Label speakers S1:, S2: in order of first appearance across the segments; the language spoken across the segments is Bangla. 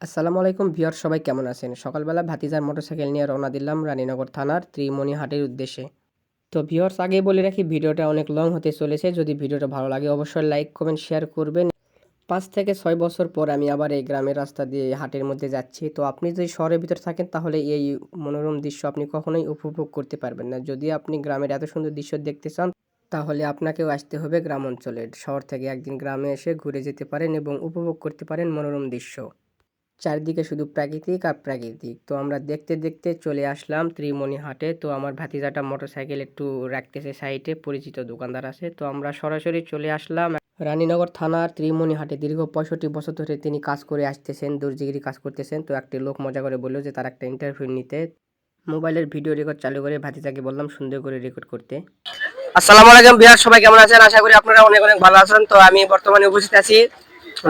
S1: আসসালামু আলাইকুম ভিউয়ার, সবাই কেমন আছেন? সকালবেলা ভাতিজার মোটরসাইকেল নিয়ে রওনা দিলাম রানীনগর থানার ত্রিমণিহাটের উদ্দেশ্যে। তো ভিউয়ার্স আগে বলে রাখি, ভিডিওটা অনেক লং হতে চলেছে। যদি ভিডিওটা ভালো লাগে, অবশ্যই লাইক, কমেন্ট, শেয়ার করবেন। পাঁচ থেকে ছয় বছর পর আমি আবার এই গ্রামের রাস্তা দিয়ে হাটের মধ্যে যাচ্ছি। তো আপনি যদি শহরের ভিতরে থাকেন, তাহলে এই মনোরম দৃশ্য আপনি কখনোই উপভোগ করতে পারবেন না। যদি আপনি গ্রামের এত সুন্দর দৃশ্য দেখতে চান, তাহলে আপনাকেও আসতে হবে গ্রাম অঞ্চলের। শহর থেকে একদিন গ্রামে এসে ঘুরে যেতে পারেন এবং উপভোগ করতে পারেন মনোরম দৃশ্য। চারদিকে শুধু প্রাকৃতিক আর প্রাকৃতিক। তো আমরা দেখতে দেখতে চলে আসলাম ত্রিমণি হাটে। তো আমার ভাতিজাটা মোটরসাইকেল একটু রাখতেছে সাইডে, পরিচিত দোকানদার আছে। তো আমরা সরাসরি চলে আসলাম রানীনগর থানার ত্রিমণি হাটে। দীর্ঘ পঁয়ষট্টি বছর ধরে তিনি কাজ করে আসতেছেন দর্জিগিরি কাজ করতেছেন। তো একটি লোক মজা করে বলল যে, তার একটা ইন্টারভিউ নিতে। মোবাইলের ভিডিও রেকর্ড চালু করে ভাতিজাকে বললাম, সুন্দর করে রেকর্ড করতে। আসসালামু আলাইকুম বিহার সবাই কেমন আছেন? আশা করি আপনারা অনেক অনেক ভালো আছেন। তো আমি বর্তমানে উপস্থিত আছি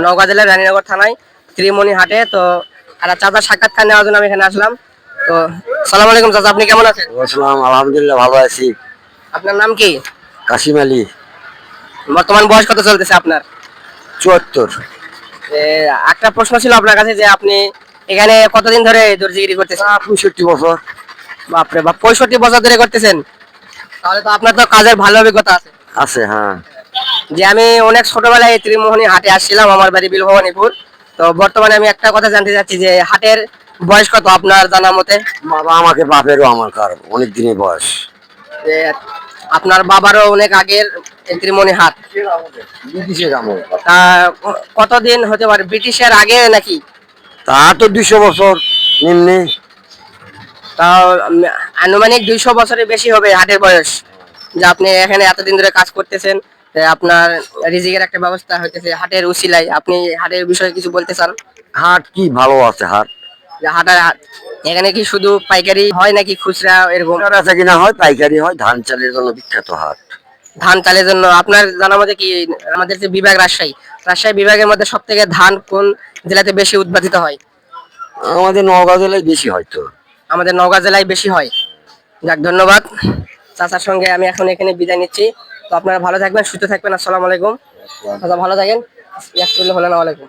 S1: নওগাঁ জেলার রানীনগর থানায়। ত্রিমণি হাটে তো আর চাচার সাক্ষাৎকার নেওয়ার জন্য আমি এখানে আসলাম। তো সালাম আলাইকুম চাচা আপনি কেমন আছেন?
S2: আসসালাম আলহামদুলিল্লাহ ভালো আছি।
S1: আপনার নাম কি?
S2: কাশিম আলী।
S1: বর্তমান বয়স কত চলতেছে আপনার?
S2: চুয়াত্তর।
S1: একটা প্রশ্ন ছিল আপনার কাছে যে আপনি এখানে কতদিন ধরে দর্জিগিরি করতেছেন?
S2: পঁয়ষট্টি বছর।
S1: বাপরে বাপ পঁয়ষট্টি বছর ধরে করতেছেন? তাহলে তো আপনার তো কাজের ভালো অভিজ্ঞতা আছে।
S2: আছে হ্যাঁ।
S1: যে আমি অনেক ছোটবেলায় ত্রিমোহনী হাটে আসছিলাম আমার বাড়ি বিলভবানীপুর। তো বর্তমানে আমি একটা কথা জানতে চাচ্ছি যে হাটের বয়স কত আপনার জানা মতে?
S2: বাবা আমাকে বাপেরও আমার কার অনেক দিনের বয়স।
S1: যে আপনার বাবারও অনেক আগের ত্রিমোহনী হাট।
S2: ব্রিটিশের আমল।
S1: তা কতদিন হতে পারে ব্রিটিশের আগে নাকি?
S2: তা তো দুশো বছর নিম্নে।
S1: তা আনুমানিক দুইশো বছরের বেশি হবে হাটের বয়স। যে আপনি এখানে এতদিন ধরে কাজ করতেছেন। আপনার রিজিকের একটা ব্যবস্থা হইতেছে হাটের উসিলাই আপনি হাটের বিষয়ে কিছু বলতে চান?
S2: হাট কি ভালো আছে হাট?
S1: যে হাটের হাট। এখানে কি শুধু পাইকারি হয় নাকি খুচরা এরকম?
S2: আছে কিনা হয় পাইকারি হয় ধান চালের জন্য বিখ্যাত হাট।
S1: ধান চালের জন্য আপনার জানা মধ্যে কি আমাদের যে বিভাগ রাজশাহী রাজশাহী বিভাগের মধ্যে সব থেকে ধান কোন জেলাতে বেশি উৎপাদিত হয়?
S2: আমাদের নওগাঁ জেলায় বেশি হয়তো
S1: আমাদের নওগাঁ জেলায় বেশি হয়। যাক ধন্যবাদ। চাচার সঙ্গে আমি এখন এখানে বিদায় নিচ্ছি। তো আপনারা ভালো থাকবেন সুস্থ থাকবেন আসসালামু আলাইকুম। ভালো থাকেন। ইয়াস হলেন আলাইকুম